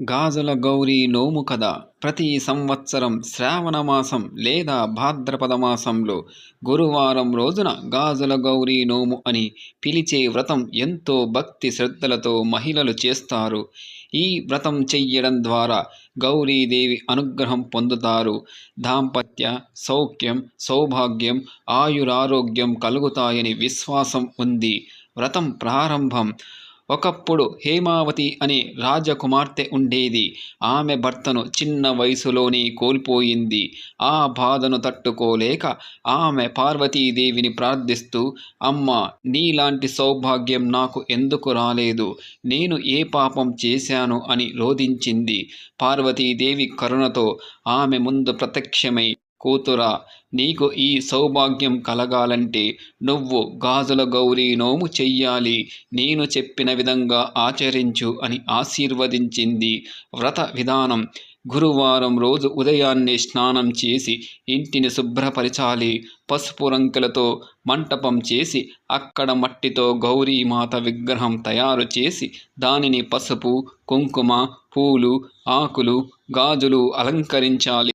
గాజుల గౌరీ నోము కథ. ప్రతి సంవత్సరం శ్రావణ మాసం లేదా భాద్రపద మాసంలో గురువారం రోజున గాజుల గౌరీ నోము అని పిలిచే వ్రతం ఎంతో భక్తి శ్రద్ధలతో మహిళలు చేస్తారు. ఈ వ్రతం చెయ్యడం ద్వారా గౌరీదేవి అనుగ్రహం పొందుతారు. దాంపత్య సౌఖ్యం సౌభాగ్యం ఆయురారోగ్యం కలుగుతాయని విశ్వాసం ఉంది. వ్రతం ప్రారంభం ఒకప్పుడు హేమావతి అనే రాజకుమార్తె ఉండేది. ఆమె భర్తను చిన్న వయసులోనే కోల్పోయింది. ఆ బాధను తట్టుకోలేక ఆమె పార్వతీదేవిని ప్రార్థిస్తూ అమ్మ నీలాంటి సౌభాగ్యం నాకు ఎందుకు రాలేదు? నేను ఏ పాపం చేశాను? అని రోధించింది. పార్వతీదేవి కరుణతో ఆమె ముందు ప్రత్యక్షమై కూతురా నీకు ఈ సౌభాగ్యం కలగాలంటే నువ్వు గాజుల గౌరీ నోము చెయ్యాలి. నేను చెప్పిన విధంగా ఆచరించు అని ఆశీర్వదించింది వ్రత విధానం. గురువారం రోజు ఉదయాన్నే స్నానం చేసి ఇంటిని శుభ్రపరచాలి. పసుపు రంకెలతో మంటపం చేసి అక్కడ మట్టితో గౌరీమాత విగ్రహం తయారు చేసి దానిని పసుపు కుంకుమ పూలు ఆకులు గాజులు అలంకరించాలి.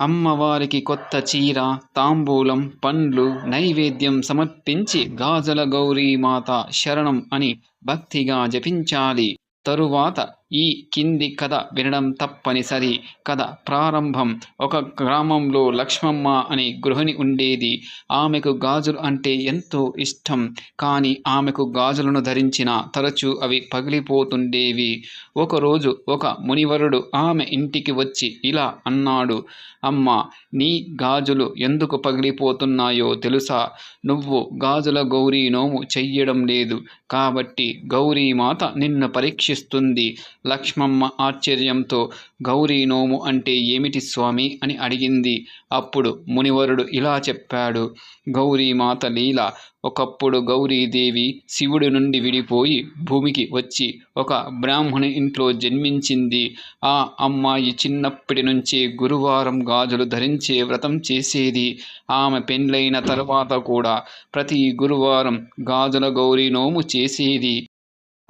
అమ్మవారికి కొత్త చీర తాంబూలం పండ్లు నైవేద్యం సమర్పించి గాజల గౌరీమాత శరణం అని భక్తిగా జపించాలి. తరువాత ఈ కింది కథ వినడం తప్పనిసరి కథ ప్రారంభం ఒక గ్రామంలో లక్ష్మమ్మ అనే గృహిణి ఉండేది. ఆమెకు గాజులు అంటే ఎంతో ఇష్టం. కానీ ఆమెకు గాజులను ధరించిన తరచూ అవి పగిలిపోతుండేవి. ఒకరోజు ఒక మునివరుడు ఆమె ఇంటికి వచ్చి ఇలా అన్నాడు అమ్మ నీ గాజులు ఎందుకు పగిలిపోతున్నాయో తెలుసా? నువ్వు గాజుల గౌరీ నోము చెయ్యడం లేదు. కాబట్టి గౌరీమాత నిన్ను పరీక్షిస్తుంది. లక్ష్మమ్మ ఆశ్చర్యంతో గౌరీ నోము అంటే ఏమిటి స్వామి అని అడిగింది. అప్పుడు మునివరుడు ఇలా చెప్పాడు. గౌరీమాత లీల ఒకప్పుడు గౌరీదేవి శివుడి నుండి విడిపోయి భూమికి వచ్చి ఒక బ్రాహ్మణి ఇంట్లో జన్మించింది. ఆ అమ్మాయి చిన్నప్పటి నుంచే గురువారం గాజులు ధరించే వ్రతం చేసేది. ఆమె పెండ్లైన తర్వాత కూడా ప్రతి గురువారం గాజుల గౌరీ నోము చేసేది.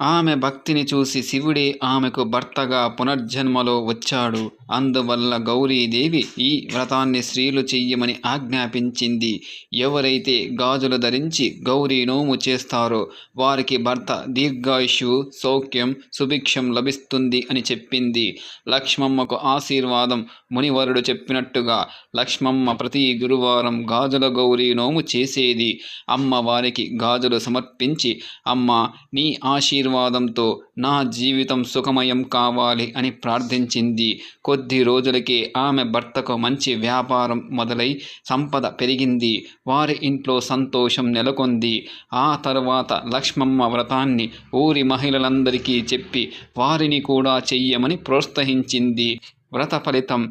ఆమె భక్తిని చూసి శివుడే ఆమెకు భర్తగా పునర్జన్మలో వచ్చాడు. అందువల్ల గౌరీదేవి ఈ వ్రతాన్ని స్త్రీలు చెయ్యమని ఆజ్ఞాపించింది. ఎవరైతే గాజులు ధరించి గౌరీ నోము చేస్తారో వారికి భర్త దీర్ఘాయుషు సౌఖ్యం సుభిక్షం లభిస్తుంది అని చెప్పింది. లక్ష్మమ్మకు ఆశీర్వాదం మునివరుడు చెప్పినట్టుగా లక్ష్మమ్మ ప్రతి గురువారం గాజుల గౌరీ నోము చేసేది. అమ్మ వారికి గాజులు సమర్పించి అమ్మ నీ ఆశీర్వాదం ఆశీర్వాదంతో నా జీవితం సుఖమయం కావాలి అని ప్రార్థించింది. కొద్ది రోజులకే ఆమె భర్తకు మంచి వ్యాపారం మొదలై సంపద పెరిగింది. వారి ఇంట్లో సంతోషం నెలకొంది. ఆ తర్వాత లక్ష్మమ్మ వ్రతాన్ని ఊరి మహిళలందరికీ చెప్పి వారిని కూడా చెయ్యమని ప్రోత్సహించింది. వ్రత ఫలితం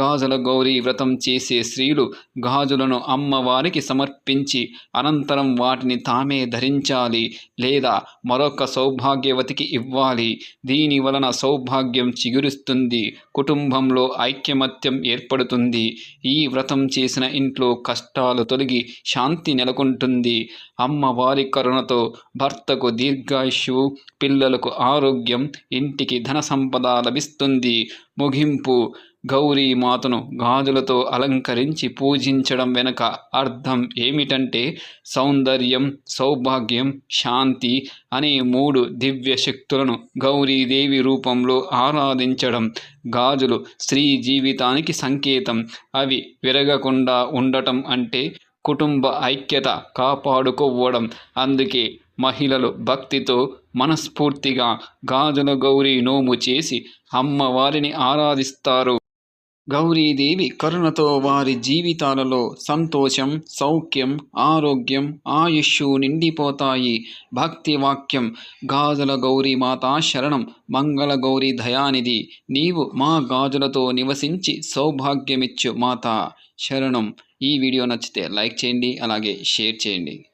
గాజుల గౌరీ వ్రతం చేసే స్త్రీలు గాజులను అమ్మవారికి సమర్పించి అనంతరం వాటిని తామే ధరించాలి లేదా మరొక సౌభాగ్యవతికి ఇవ్వాలి. దీని వలన సౌభాగ్యం చిగురుస్తుంది కుటుంబంలో ఐక్యమత్యం ఏర్పడుతుంది. ఈ వ్రతం చేసిన ఇంట్లో కష్టాలు తొలగి శాంతి నెలకొంటుంది. అమ్మవారి కరుణతో భర్తకు దీర్ఘాయుషు పిల్లలకు ఆరోగ్యం ఇంటికి ధన సంపద లభిస్తుంది. ముగింపు. గౌరీ మాతను గాజులతో అలంకరించి పూజించడం వెనుక అర్థం ఏమిటంటే సౌందర్యం సౌభాగ్యం శాంతి అనే మూడు దివ్య శక్తులను గౌరీదేవి రూపంలో ఆరాధించడం. గాజులు స్త్రీ జీవితానికి సంకేతం. అవి విరగకుండా ఉండటం అంటే కుటుంబ ఐక్యత కాపాడుకోవడం. అందుకే మహిళలు భక్తితో మనస్ఫూర్తిగా గాజుల గౌరీ నోము చేసి అమ్మవారిని ఆరాధిస్తారు. గౌరీదేవి కరుణతో వారి జీవితాలలో సంతోషం సౌఖ్యం ఆరోగ్యం ఆయుష్షు నిండిపోతాయి. భక్తి వాక్యం గాజుల గౌరీ మాతా శరణం మంగళ గౌరీ దయానిధి. నీవు మా గాజులతో నివసించి సౌభాగ్యమిచ్చు మాత శరణం. ఈ వీడియో నచ్చితే లైక్ చేయండి అలాగే షేర్ చేయండి.